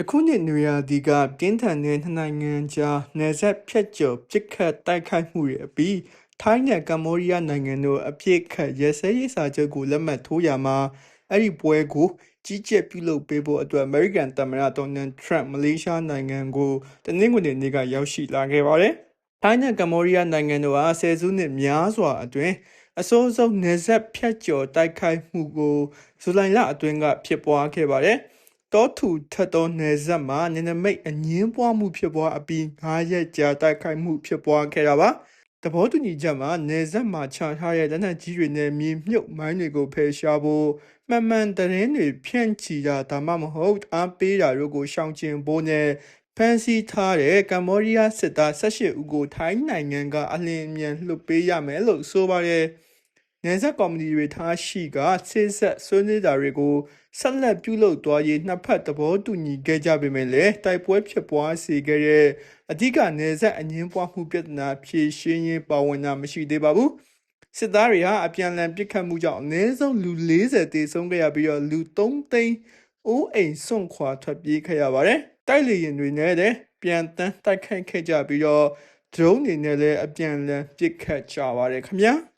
ယခုနှစ်နွေရာသီကပြင်းထန်တဲ့နှစ်နိုင်ငံကြားနယ်စပ်ဖြတ်ကျော်ပစ်ခတ်တိုက်ခိုက်မှုတွေအပြီးထိုင်းနဲ့ကမ္ဘောဒီးယားနိုင်ငံတို့အပြစ်ခတ်ရဲစဲရေးစာချုပ်ကိုလက်မှတ်ထိုးရမှာအဲ့ဒီပွဲကိုကြီးကြပ်ပြုလုပ်ပေးဖို့အတွက်အမေရိကန်သမ္မတဒေါ်နယ်ထရန့်မလေးရှားနိုင်ငံကိုတနင်္ဂနွေနေ့ကရောက်ရှိလာခဲ့ပါတယ်။ထိုင်းနဲ့ကမ္ဘောဒီးယားနိုင်ငံတို့ဟာဆယ်စုနှစ်များစွာအတွင်းအစိုးဆုံးနယ်စပ်ဖြတ်ကျော်တိုက်ခိုက်မှုကိုဇူလိုင်လအတွင်းကဖြစ်ပွားခဲ့ပါတယ်။ တောထူထက်သောနယ်စပ်မှာနယ်နိမိတ်အငင်းပွားမှုဖြစ်ပွားအပြီး9ရက်ကြာတိုက်ခိုက်မှုဖြစ်ပွားခဲ့တာပါ။သဘောတူညီချက်မှာနယ်စပ်မှာချထားတဲ့လက်နက်ကြီးတွေနဲ့မြေမြုပ်မိုင်းတွေကိုဖယ်ရှားဖို့မှန်မှန်သတင်းတွေဖြန့်ချီတာဒါမှမဟုတ်အားပေးတာတို့ကိုရှောင်ကျဉ်ဖို့နဲ့ဖန်ဆီးထားတဲ့ကမ္ဘောဒီးယားစစ်သား18ဦးကိုထိုင်းနိုင်ငံကအလင်းအမြန်လွှတ်ပေးရမယ်လို့ဆိုပါတယ်။ နယ်စပ်ကော်မတီတွေထားရှိကဆေးဆက်ဆွေးနွေးတာတွေကိုဆက်လက်ပြုလုပ်သွားရေးနှစ်ဖက်သဘောတူညီခဲ့ကြပေမဲ့လည်းတိုက်ပွဲဖြစ်ပွားစေခဲ့တဲ့အဓိကနယ်စပ်အငင်းပွားမှုပြဿနာဖြေရှင်းရေးပါဝင်တာမရှိသေးပါဘူး။စစ်သားတွေဟာအပြန်အလှန်ပစ်ခတ်မှုကြောင့်အနည်းဆုံးလူ40တေဆုံးခဲ့ရပြီးတော့လူ3သိန်းအိုးအိမ်စွန့်ခွာထွက်ပြေးခဲ့ရပါတယ်။တိုက်လေယာဉ်တွေနဲ့လည်းပြန်တန်းတိုက်ခိုက်ခဲ့ကြပြီးတော့ drone တွေနဲ့လည်းအပြန်အလှန်ပစ်ခတ်ကြပါတယ်ခင်ဗျာ။